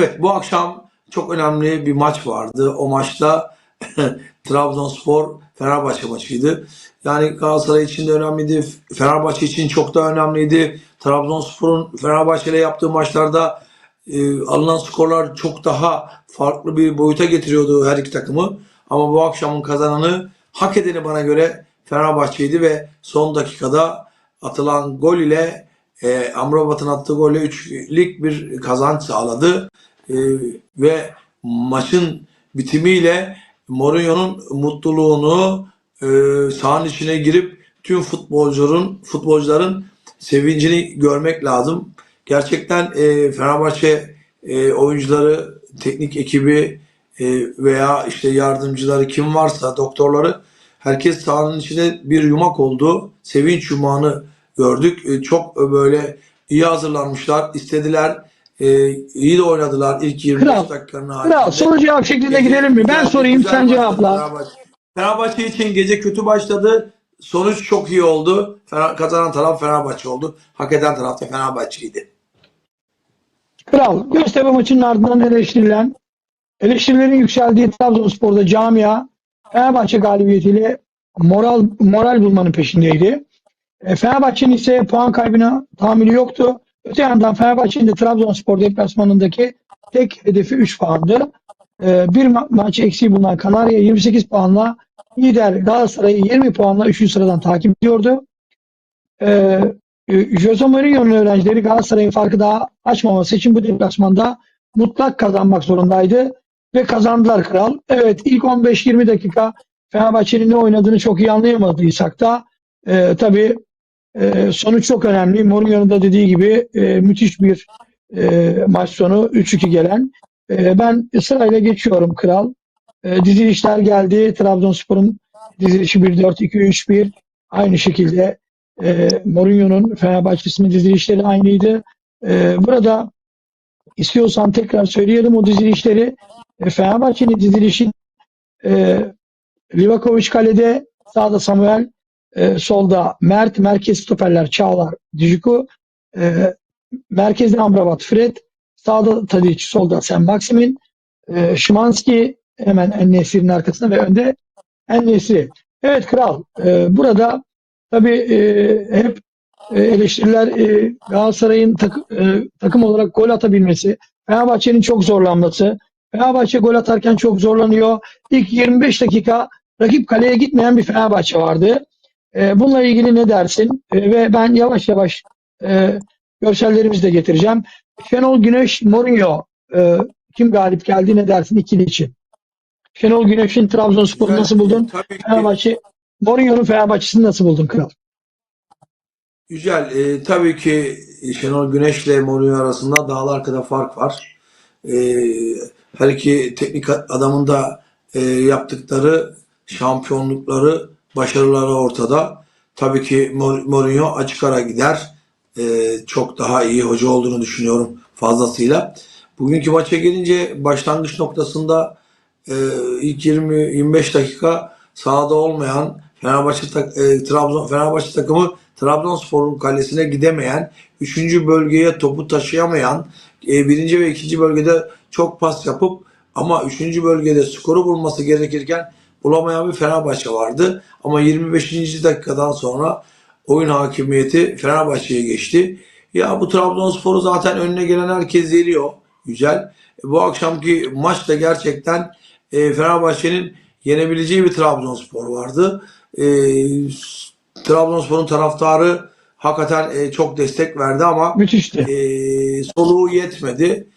Evet bu akşam çok önemli bir maç vardı. O maçta Trabzonspor Fenerbahçe maçıydı. Yani Galatasaray için de önemliydi. Fenerbahçe için çok da önemliydi. Trabzonspor'un Fenerbahçe ile yaptığı maçlarda e, alınan skorlar çok daha farklı bir boyuta getiriyordu her iki takımı. Ama bu akşamın kazananı hak edeni bana göre Fenerbahçe'ydi ve son dakikada atılan gol ile e, Amrabat'ın attığı golle 3'lik bir kazanç sağladı. E, ve maçın bitimiyle Mourinho'nun mutluluğunu e, sahanın içine girip tüm futbolcuların futbolcuların sevincini görmek lazım. Gerçekten e, Fenerbahçe e, oyuncuları, teknik ekibi e, veya işte yardımcıları kim varsa doktorları herkes sahanın içinde bir yumak oldu. Sevinç yumağını gördük. E, çok böyle iyi hazırlanmışlar, istediler. E, iyi de oynadılar ilk 25 Kral, dakikanın Kral haricinde. soru cevap şeklinde Gece gidelim mi? Ben sorayım sen başladı cevapla. Fenerbahçe. Fenerbahçe için gece kötü başladı. Sonuç çok iyi oldu. Fener- Kazanan taraf Fenerbahçe oldu. Hak eden taraf da Fenerbahçe'ydi. Kral, Göztepe maçının ardından eleştirilen, eleştirilerin yükseldiği Trabzonspor'da camia Fenerbahçe galibiyetiyle moral moral bulmanın peşindeydi. E, Fenerbahçe'nin ise puan kaybına tahammülü yoktu. Öte yandan Fenerbahçe'nin de Trabzonspor deplasmanındaki tek hedefi 3 puandı. E, bir ma- maç eksiği bulunan Kanarya 28 puanla lider Galatasaray'ı 20 puanla 3. sıradan takip ediyordu. E, e, Jose Mourinho'nun öğrencileri Galatasaray'ın farkı daha açmaması için bu deplasmanda mutlak kazanmak zorundaydı ve kazandılar kral. Evet ilk 15-20 dakika Fenerbahçe'nin ne oynadığını çok iyi anlayamadıysak da e, tabii e, sonuç çok önemli. Mourinho'nun da dediği gibi e, müthiş bir e, maç sonu 3-2 gelen. E, ben sırayla geçiyorum kral. E, dizilişler geldi. Trabzonspor'un dizilişi 1-4-2-3-1 aynı şekilde e, Mourinho'nun Fenerbahçe'sinin dizilişleri aynıydı. E, burada istiyorsan tekrar söyleyelim o dizilişleri. E, Fenerbahçe'nin dizilişi e, Livakovic kalede, sağda Samuel, e, solda Mert, merkez stoperler Çağlar, Dijuku, e, merkezde Amrabat, Fred, sağda Tadic, solda Sen Maksimin, e, Şimanski hemen En-Nesyri'nin arkasında ve önde En-Nesri. Evet kral, e, burada tabii e, hep e, eleştiriler e, Galatasaray'ın takı- e, takım olarak gol atabilmesi, Fenerbahçe'nin çok zorlanması, Fenerbahçe gol atarken çok zorlanıyor. İlk 25 dakika rakip kaleye gitmeyen bir Fenerbahçe vardı. E, bununla ilgili ne dersin? E, ve ben yavaş yavaş e, görsellerimizi de getireceğim. Şenol Güneş, Mourinho e, kim galip geldi ne dersin ikili için? Şenol Güneş'in Trabzonspor'u nasıl buldun? Fenerbahçe, Mourinho'nun Fenerbahçe'sini nasıl buldun kral? Güzel. E, tabii ki Şenol Güneş ile Mourinho arasında dağlar kadar fark var. E, her iki teknik adamın da e, yaptıkları şampiyonlukları, başarıları ortada. Tabii ki Mourinho açık ara gider. E, çok daha iyi hoca olduğunu düşünüyorum fazlasıyla. Bugünkü maça gelince başlangıç noktasında e, ilk 20-25 dakika sahada olmayan Fenerbahçe e, Trabzon Fenerbahçe takımı Trabzonspor'un kalesine gidemeyen, 3. bölgeye topu taşıyamayan, e, birinci ve ikinci bölgede çok pas yapıp ama 3. bölgede skoru bulması gerekirken bulamayan bir Fenerbahçe vardı. Ama 25. dakikadan sonra oyun hakimiyeti Fenerbahçe'ye geçti. Ya bu Trabzonspor'u zaten önüne gelen herkes yeriyor. Güzel. E, bu akşamki maç da gerçekten e, Fenerbahçe'nin yenebileceği bir Trabzonspor vardı. E, Trabzonspor'un taraftarı hakikaten e, çok destek verdi ama Müthişti. e, soluğu yetmedi.